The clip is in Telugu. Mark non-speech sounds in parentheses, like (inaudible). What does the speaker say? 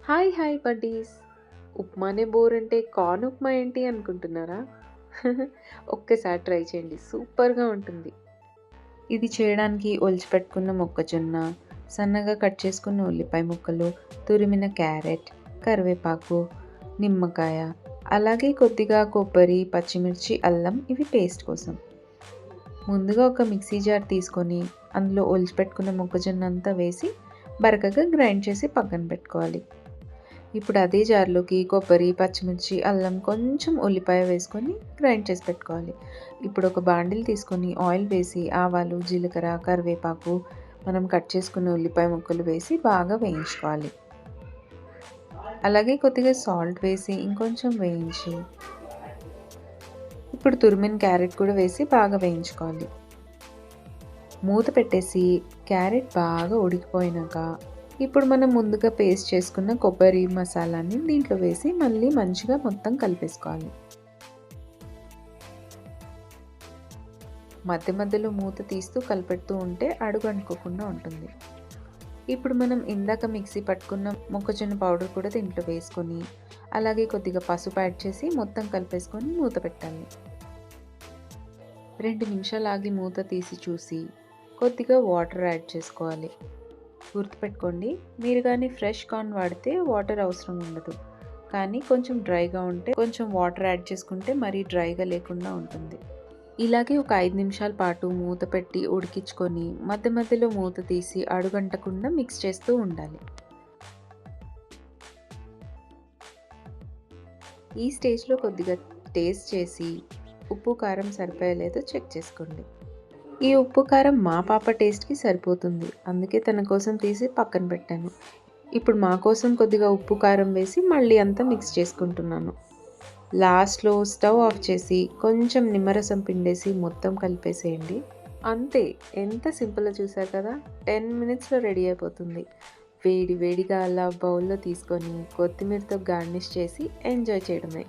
హాయ్ హాయ్ బడ్డీస్ ఉప్మానే బోర్ అంటే కార్న్ ఉప్మా ఏంటి అనుకుంటున్నారా? (laughs) ఒక్కసారి ట్రై చేయండి సూపర్గా ఉంటుంది. ఇది చేయడానికి ఒలిచిపెట్టుకున్న మొక్కజొన్న సన్నగా కట్ చేసుకున్న ఉల్లిపాయ ముక్కలు తురిమిన క్యారెట్ కరివేపాకు నిమ్మకాయ అలాగే కొద్దిగా కొబ్బరి పచ్చిమిర్చి అల్లం ఇవి పేస్ట్ కోసం. ముందుగా ఒక మిక్సీ జార్ తీసుకొని అందులో ఒలిచిపెట్టుకున్న మొక్కజొన్న అంతా వేసి బరకగా గ్రైండ్ చేసి పక్కన పెట్టుకోవాలి. ఇప్పుడు అదే జార్లోకి కొబ్బరి పచ్చిమిర్చి అల్లం కొంచెం ఉల్లిపాయ వేసుకొని గ్రైండ్ చేసి పెట్టుకోవాలి. ఇప్పుడు ఒక బాండిల్ తీసుకొని ఆయిల్ వేసి ఆవాలు జీలకర్ర కరివేపాకు మనం కట్ చేసుకున్న ఉల్లిపాయ ముక్కలు వేసి బాగా వేయించుకోవాలి. అలాగే కొద్దిగా సాల్ట్ వేసి ఇంకొంచెం వేయించి ఇప్పుడు తురిమిన క్యారెట్ కూడా వేసి బాగా వేయించుకోవాలి. మూత పెట్టేసి క్యారెట్ బాగా ఉడికిపోయినాక ఇప్పుడు మనం ముందుగా పేస్ట్ చేసుకున్న కొబ్బరి మసాలాని దీంట్లో వేసి మళ్ళీ మంచిగా మొత్తం కలిపేసుకోవాలి. మధ్య మధ్యలో మూత తీస్తూ కలిపెడుతూ ఉంటే అడుగు అంటుకోకుండా ఉంటుంది. ఇప్పుడు మనం ఇందాక మిక్సీ పట్టుకున్న మొక్కజొన్న పౌడర్ కూడా దీంట్లో వేసుకొని అలాగే కొద్దిగా పసుపు యాడ్ చేసి మొత్తం కలిపేసుకొని మూత పెట్టాలి. రెండు నిమిషాలు ఆగి మూత తీసి చూసి కొద్దిగా వాటర్ యాడ్ చేసుకోవాలి. గుర్తుపెట్టుకోండి. మీరు కానీ ఫ్రెష్ కార్న్ వాడితే వాటర్ అవసరం ఉండదు. కానీ కొంచెం డ్రైగా ఉంటే కొంచెం వాటర్ యాడ్ చేసుకుంటే మరీ డ్రైగా లేకుండా ఉంటుంది. ఇలాగే ఒక ఐదు నిమిషాల పాటు మూత పెట్టి ఉడికించుకొని మధ్య మధ్యలో మూత తీసి అడుగంటకుండా మిక్స్ చేస్తూ ఉండాలి. ఈ స్టేజ్లో కొద్దిగా టేస్ట్ చేసి ఉప్పు కారం సరిపోయలేదో చెక్ చేసుకోండి. ఈ ఉప్పు కారం మా పాప టేస్ట్కి సరిపోతుంది. అందుకే తన కోసం తీసి పక్కన పెట్టాను. ఇప్పుడు మా కోసం కొద్దిగా ఉప్పు కారం వేసి మళ్ళీ అంతా మిక్స్ చేసుకుంటున్నాను. లాస్ట్లో స్టవ్ ఆఫ్ చేసి కొంచెం నిమ్మరసం పిండేసి మొత్తం కలిపేసేయండి. అంతే ఎంత సింపుల్గా చూసారు కదా? టెన్ మినిట్స్లో రెడీ అయిపోతుంది. వేడి వేడిగా అలా బౌల్లో తీసుకొని కొత్తిమీరతో గార్నిష్ చేసి ఎంజాయ్ చేయడమే.